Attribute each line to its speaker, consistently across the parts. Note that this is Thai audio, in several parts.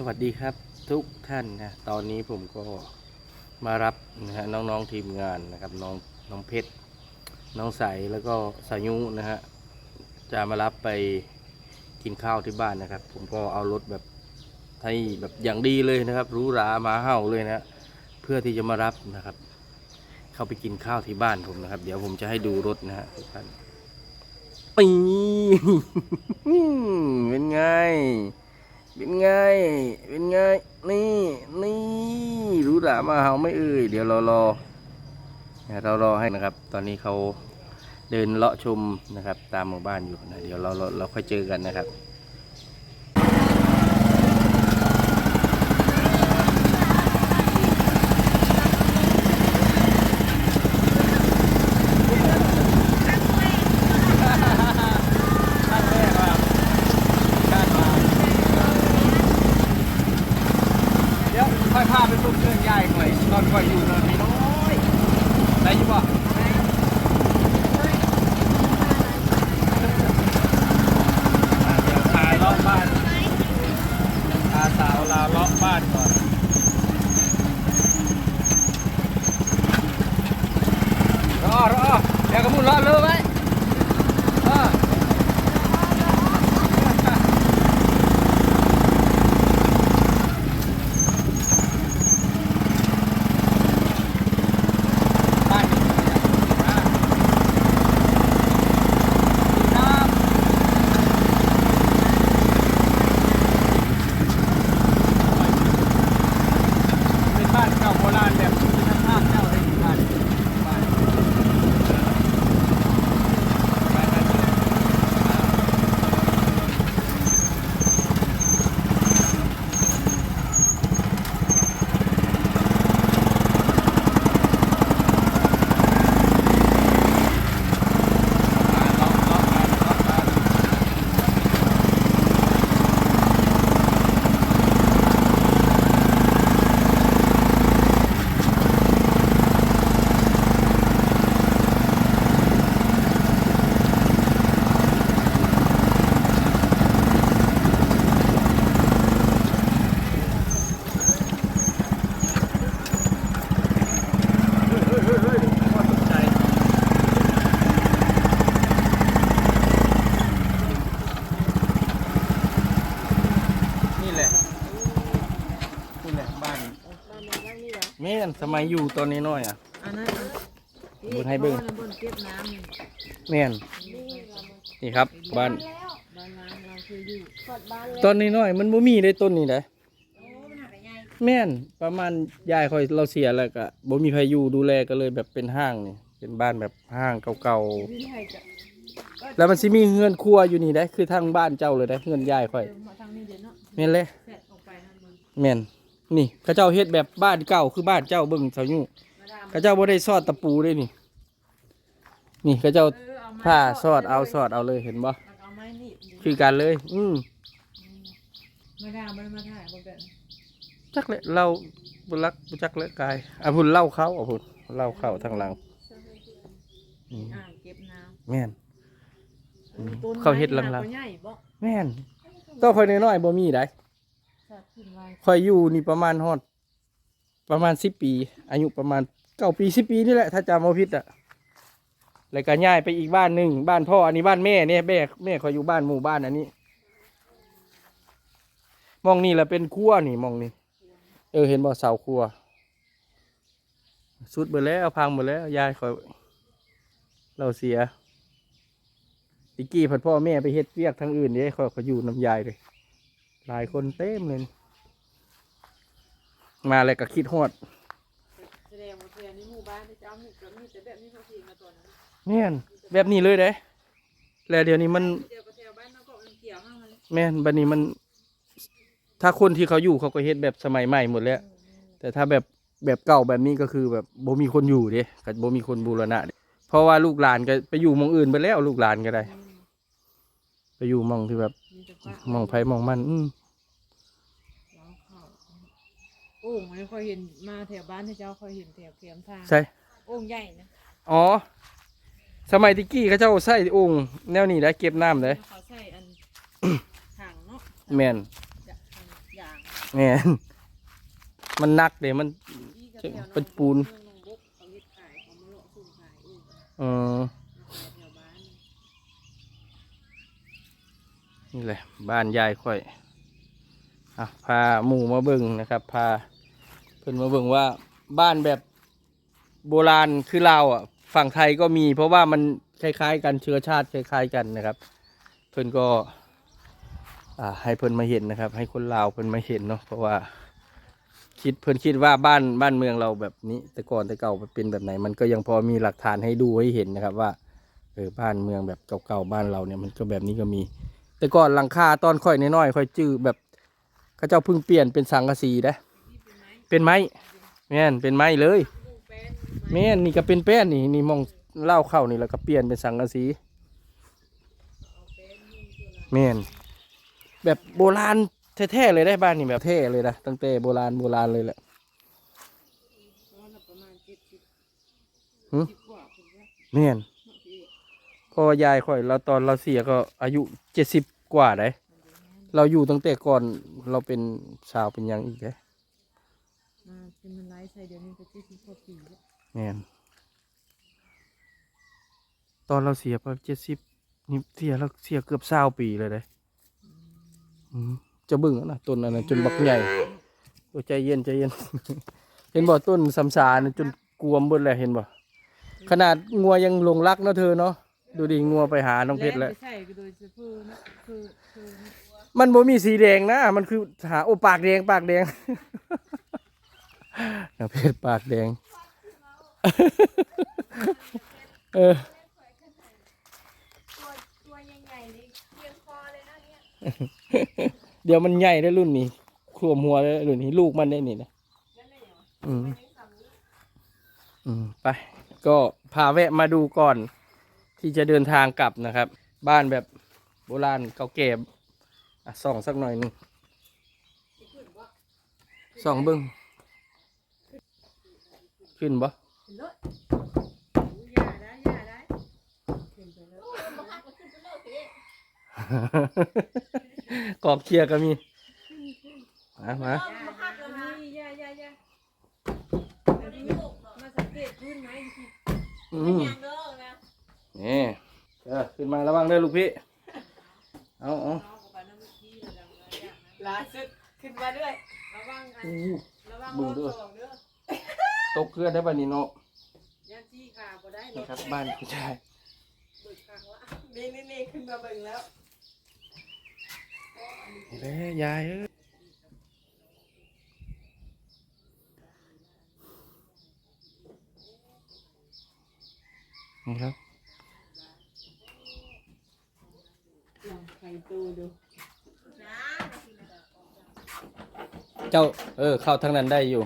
Speaker 1: สวัสดีครับทุกท่านนะตอนนี้ผมก็มารับนะฮะน้องๆทีมงานนะครับน้องน้องเพชรน้องใสแล้วก็สายุนะฮะจะมารับไปกินข้าวที่บ้านนะครับ ผมก็เอารถแบบให้แบบอย่างดีเลยนะครับหรู้รามาเห่าเลยนะเพื่อที่จะมารับนะครับ เข้าไปกินข้าวที่บ้านผมนะครับ เดี๋ยวผมจะให้ดูรถนะฮะทุกท่านปีเป็นไง เป็นไง เป็นไง นี่ นี่รู้ด่ามาเฮาไม่เอ่ย เดี๋ยวเรารอเนี่ยเรารอให้นะครับ ตอนนี้เขาเดินเลาะชมนะครับ ตามหมู่บ้านอยู่นะ เดี๋ยวเราเราเราค่อยเจอกันนะครับ เดี๋ยว ค่อยพาไปตุ้มเครื่องใหญ่หน่อยตอนค่อยอยู่นอนนี่น้อยได้อยี่บ่เดี๋ยวพาเลาะบ้านพาสาวลาเลาะบ้านก่อนรอรอเดี๋ยวกระมุนรอเลยไว้เออ บ้านอยู่ที่ไหนอะครับเป็นบ้านเก่าโบราณแบบที่ทางภาคเจ้าได้อยู่บ้านบ้านบ้านนั้นเลยมาเลาะเลาะมาเลาะมาเฮ้ยเฮ้ยเฮ้ยเฮ้ยว่าตกใจ นี่แหละนี่แหละบ้าน
Speaker 2: บ้านในบ้านนี่เหรอ
Speaker 1: แม่นสมัยอยู่ตอนนี้น้อยอะ
Speaker 2: อันนั้นอัน
Speaker 1: บนให้เบิ่ง
Speaker 2: พราะว่าบนเก็บน้ำนี่
Speaker 1: แม่นนี่ครับ บ้าน
Speaker 2: บ้านน้ำเราเคยอยู่กอดบ้านเลย
Speaker 1: ตอนนี้น้อยมันบ่มีได้ต้นนี้ได้แม่นประมาณยายคอยเราเสียแล้วก็บ่มีใครอยู่ดูแลก็เลยแบบเป็นห้างนี่เป็นบ้านแบบห้างเก่า
Speaker 2: วิไทยจะ
Speaker 1: ๆแล้วมันสิมีเฮือนครัวอยู่นี่ได้คือทางบ้านเจ้าเลยได้เฮือนยายคอย
Speaker 2: เดินมาทางนี้เดี๋ยวเนาะ
Speaker 1: แม่นเลย
Speaker 2: แฟดออกไปนั่นมัน
Speaker 1: แม่นนี่เขาเจ้าเฮ็ดแบบบ้านเก่าคือบ้านเจ้าเบิ่งเสาอยู่
Speaker 2: มาดาม
Speaker 1: เขาเจ้าบ่ได้ซอดตะปูด้วยนี่ นี่เขาเจ้า
Speaker 2: เออเอาไม้
Speaker 1: ผ้าซอดเอาซอดเอาเลยเห็นบ่
Speaker 2: เอาไม้นี่
Speaker 1: คือกันเลย อืม
Speaker 2: มาดามมันมาถ่ายบ่กัน
Speaker 1: จักเลยเราบุรักบุจักเลยกายอะพุ่นเล่าเขาอะพุ่นเล่าเข้าทางหลังอืม
Speaker 2: อ่างเก็บน้
Speaker 1: แม่นำ
Speaker 2: ต้นไม้
Speaker 1: เขาเฮ็ดลังๆ
Speaker 2: หน้าก็ใหญ่บ่
Speaker 1: แม่น ต้องคอยน้อยๆบ่มีได้
Speaker 2: สัตว์ขึ้นไว้
Speaker 1: คอยอยู่นี่ประมาณฮอด ประมาณสิบปี อายุประมาณเก้าปีสิบปีนี่แหละ ถ้าจำไม่ผิดอะแล้วก็ย้ายไปอีกบ้านหนึ่งบ้านพ่ออันนี้บ้านแม่เนี่ยแม่แม่คอยอยู่บ้านหมู่บ้านอันนี้มองนี่แหละเป็นครัวนี่มองนี่เออเห็นบ่เสาครัวสุดหมดแล้วพังหมดแล้วยายคอย เราเสีย ติกี้พันพ่อแม่ไปเฮ็ดเวียกทางอื่นเนี่ยคอยเขาอยู่น้ำยายเลย หลายคนเต็มเลย มาอะไรก็คิดฮอด
Speaker 2: แสดงว่าเพื่อนในหมู่บ้านที่เจ้ามีก็มีแต่แบบนี้เขาทิ้งมาตัวนั้น
Speaker 1: เนี่ยแบบนี้เลยเด้แล้วเดี๋ยวนี้มัน
Speaker 2: เดี๋ยวก็แถวบ้านเราก็มันเกี่ยวห้างมาเลย
Speaker 1: แม่นบัดนี้มัน ถ้าคนที่เขาอยู่เขาก็เฮ็ดแบบสมัยใหม่หมดแล้ว แต่ถ้าแบบแบบเก่าแบบนี้ก็คือแบบบ่มีคนอยู่เด้ก็บ่มีคนบูรณะเด้เพราะว่าลูกหลานก็ไปอยู่หมองอื่นไปแล้วลูกหลานก็ได้ ไปอยู่หมองที่แบบ
Speaker 2: มีแต่ฟ้า
Speaker 1: หมองไผหมองมันอืม
Speaker 2: ว้าวเขาโอ่งไม่ค่อยเห็นมาแถวบ้านที่เจ้าค่อยเห็นแถวเขียมทาง
Speaker 1: ใช่
Speaker 2: โอ่งใหญ่นะ
Speaker 1: อ๋อ สมัยตะกี้เขาเจ้าใส่โองค์แนวนี้ได้เก็บน้ำเลย
Speaker 2: เขาใส่อันถังเนาะ
Speaker 1: แม่น
Speaker 2: อย่าง
Speaker 1: แม่นมันหนักเดี๋ยวมัน
Speaker 2: ที่กับแถว
Speaker 1: เป็นปูน
Speaker 2: เมืองหนอ นี่
Speaker 1: แหละบ้านยายค่อยอะพาหมู่มาเบิ่งนะครับ พาเพิ่อนมาเบิ่งว่าบ้านแบบโบราณคือลาอะฝั่งไทยก็มี เพราะว่ามันคล้ายๆ กันเชื้อชาติคล้าย ๆ กันนะครับ เพิ่อนก็ให้เพิ่อนมาเห็นนะครับ ให้คนลาวเพิ่อนมาเห็นเนาะเพราะว่าคิดเพิ่อนคิดว่าบ้านบ้านเมืองเราแบบนี้ แต่ก่อนแต่เก่าเป็นแบบไหน มันก็ยังพอมีหลักฐานให้ดูให้เห็นนะครับว่าเออบ้านเมืองแบบเก่าๆบ้านเราเนี่ยมันก็แบบนี้ก็มี แต่ก่อนหลังคาตอนค่อยน้อยๆค่อยจื้อแบบเขาเจ้าเพิ่งเปลี่ยนเป็นสังกะสีนะ
Speaker 2: เป็นไม้
Speaker 1: เป็นไม้แม่นเป็นไม้เลย
Speaker 2: แป้น
Speaker 1: แม่นนี่ก็เป็นแป้นนี่นี่มองเล่าเข้านี่แล้วก็เปลี่ยนเป็นสังกะสีแม่นแบบโบราณแท้ๆเลยได้บ้านนี่แบบเท่เลยนะตั้งแต่โบราณโบราณเลยแหละ
Speaker 2: เนว่า
Speaker 1: แม่น ราะว่ายายค่อยเราตอนเราเสียก็อายุเจ็ดสิบกว่าได้เราอยู่ตั้งแต่ก่อนเราเป็นสาวเป็นหยังอีกเลย
Speaker 2: มาเป็นมันไลฟ์ใส่เดี๋ยวนี้ก็เจ็ดสิบกว่าปีแล้ว
Speaker 1: แม่นตอนเราเสียไปเจ็ดสิบนี่เสียเราเสียเกือบเศร้าปีเลยเลยอืมจะเบึ้งแล้วนะต้นอันนั้นจนบักใหญ่โอ้ใจเย็นใจเย็น เห็นบ่ต้นสำสานะจนกวมเบิดเลยเห็นบ่ขนาดงัวยังหลงรักเนาะเธอเนาะ ดูดิงัวไปหาน้องเพชรแล้ว
Speaker 2: ไม่ใช่ก็โดยเฉพาะนะคือคือนะ
Speaker 1: มันบ่มีสีแดงนะ มันคือหาโอปากแดงปากแดง น้องเพชรปากแดง เออ
Speaker 3: ตัวตัวใหญ่ๆเลยเพียงพอเลยนะเนี่ย
Speaker 1: เดี๋ยวมันใหญ่ได้รุ่นนี้ขวมหัวได้รุ่นนี้ลูกมันได้นี่นะอืม อืม ไป ก็พาแวะมาดูก่อน ที่จะเดินทางกลับนะครับ บ้านแบบโบราณเก่าแก่ส่องสักหน่อยหนึงส่องเบิ้งขึ้นบ่
Speaker 2: อย่าได้อย่า
Speaker 1: กองเคลียก็มีมามา
Speaker 2: อย่าอย่าอย่าม
Speaker 1: ขึ้นมาระวังเด้อลูกพี่ เอาเอา
Speaker 2: น้องกับบ้านน้ำที่ระดับระยะนะ
Speaker 3: ล่าสุดขึ้นมาด้วย
Speaker 2: ระวังอัน
Speaker 1: อู้
Speaker 2: ระวัง
Speaker 1: เบิ่
Speaker 2: รงถ
Speaker 1: เด้อ
Speaker 2: สองเด้อ
Speaker 1: ตกเครื่องได้ป่ะนี่เนาะ
Speaker 2: ยันจี้ขาบ่ได้ร
Speaker 1: นี่
Speaker 2: ถ
Speaker 1: ครับบ้านผู้ชาย
Speaker 2: เบิกข้างละ
Speaker 3: นี่นี่นี่ขึ้นมาเบิ่งแล้ว
Speaker 1: นี่แหละยายเอ้ยนี่ครับ
Speaker 2: ลอง ใครตูดู
Speaker 1: เจ้าเออ เข้าทางนั้นได้อยู่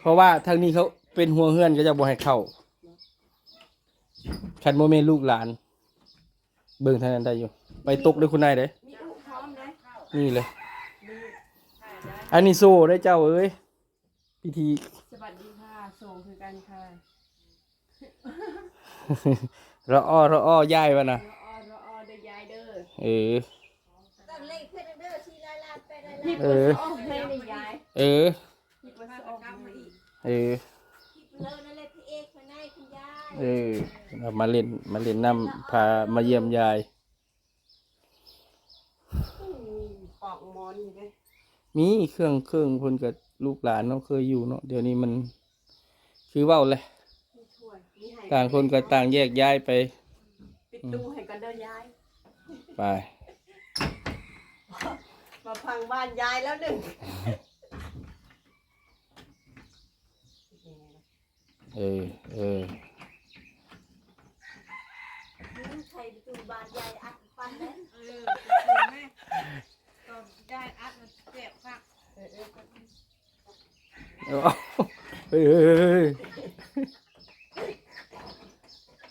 Speaker 1: เพราะว่าทางนี้เขาเป็นหัวเฮือนก็จะบ่ให้เข้าคันโมเมนลูกหลาน เบิ่งทางนั้นได้อยู่ ไปตกด้วยคุณนายเด้
Speaker 3: มีอุพร้อมนะ
Speaker 1: นี่เลย อันนี้โซ่ได้เจ้าเอ้ยพิธี
Speaker 3: สวัสดีค่ะส่งคือกันค่ะ
Speaker 1: ระอ้อระอ้อย่ายวะนะ
Speaker 3: รออรออ เดยายเด้อ
Speaker 1: เออ
Speaker 3: ตั้งเลขเพื่อนเด้อชีลาลาไปได้
Speaker 1: พี่
Speaker 3: พี่
Speaker 1: เปิ
Speaker 3: เปิ
Speaker 1: ด
Speaker 3: ดออกให้ในยาย
Speaker 1: เออ
Speaker 3: พี่เปิดออกมาอีก
Speaker 1: เออ
Speaker 3: พี่เลิศนั่นเลยพี่เอกคนไหนคุณยาย
Speaker 1: เออเอามาเล่น มาเล่นน้ำพามาเยี่ยมยาย
Speaker 3: ปอกมอนอยู่เลย
Speaker 1: มีเครื่องเครื่องคนกับลูกหลานเนาะเคยอยู่เนาะเดี๋ยวนี้มัน คือเว่าเลย
Speaker 3: มีถ้วยมีไห่
Speaker 1: ต่างคนก็ต่างแยกย้ายไป
Speaker 3: ปิดตู้ให้กันเด้อยาย
Speaker 1: ไป
Speaker 3: มาพังบ้านยายแล้วหนึ่ง
Speaker 1: เออเออ
Speaker 3: ใครประตูบ้านยายอัดฟันเลย
Speaker 2: เออคือแม่ก็ได้อัดมันเจ็บค่ะ
Speaker 1: เอาเฮ้ยเฮ้ยเฮ้ยเฮ้ย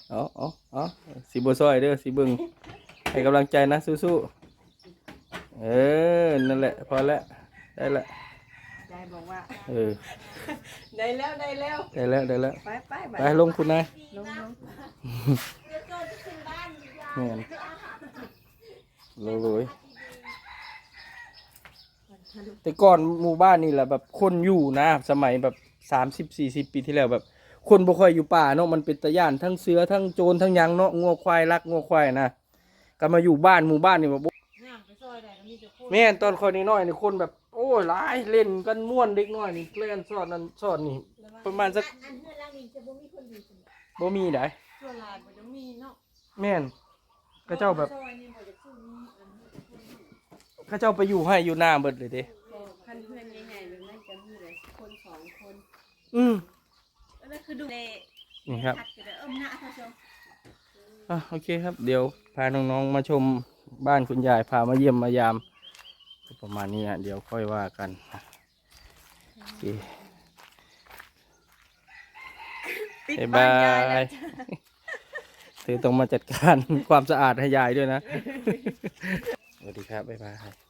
Speaker 1: เอาเอาเอาสีบัวซอยเด้อสีเบิง ให้กำลังใจนะสู้ๆเออ นั่นแหละ พอแล้วได้ละ
Speaker 3: ยายบอกว่า
Speaker 1: เออ
Speaker 3: ได้แล้วได้แล้ว
Speaker 1: ได้แล้วได้แล้ว
Speaker 3: ไปไป
Speaker 1: ไปลงคุณนาย
Speaker 3: ลงลง
Speaker 4: เดี๋ยวโจจะขึ้นบ้านยาย
Speaker 1: แม่นลงเลย
Speaker 3: ค
Speaker 1: แต่ก่อนหมู่บ้านนี่แหละแบบคนอยู่นะ สมัยแบบสามสิบสี่สิบปีที่แล้วแบบ คนบ่ค่อยอยู่ป่าเนาะมันเป็นตะย่านทั้งเสือทั้งโจรทั้งหยังเนาะงัวควายรักงัวควายนะ ก็มาอยู่บ้านหมู่บ้านนี่แบบ
Speaker 2: ย่างไปซอยใดก็มีแต่คน
Speaker 1: แม่นตอนคอยน้อยๆนี่คนแบบ โอ้ยหลายเล่นกันม่วนเด็กน้อยนี่เล่นสอดนั่นสอดนี่ ประมาณสัก
Speaker 4: อันเฮือนล่างนี้จะบ่มีคนอยู่คนเดียว
Speaker 1: บ่มีได
Speaker 2: ส่วนหลายบ่จะมีเนาะ
Speaker 1: แม่นก็เจ้าแบบ
Speaker 2: ซอยนี่บ่จะซื้อมีอันนี้คนอยู่
Speaker 1: เขาเจ้าไปอยู่ให้อยู่หน้าเบิดเลยเด้
Speaker 3: คันเพื่อนใหญ่ๆแบบนั้นจะมีเลยคนสองคน
Speaker 1: อืม
Speaker 3: แล้วนั่นคือดูเล
Speaker 1: นี่ครับ
Speaker 3: ทัดกันเลยเอิ่มหน้าท่านผู้ชม
Speaker 1: อะโอเคครับ เดี๋ยวพาน้องๆมาชมบ้านคุณยายพามาเยี่ยมมายามก็ประมาณนี้อะเดี๋ยวค่อยว่ากันโอเค
Speaker 3: ปิด
Speaker 1: บ๊าย
Speaker 3: บ้า
Speaker 1: บาน
Speaker 3: ยายแล้ว
Speaker 1: ยเธอต้องมาจัดการความสะอาดให้ยายด้วยนะ สวัสดีครับบ๊ายบาย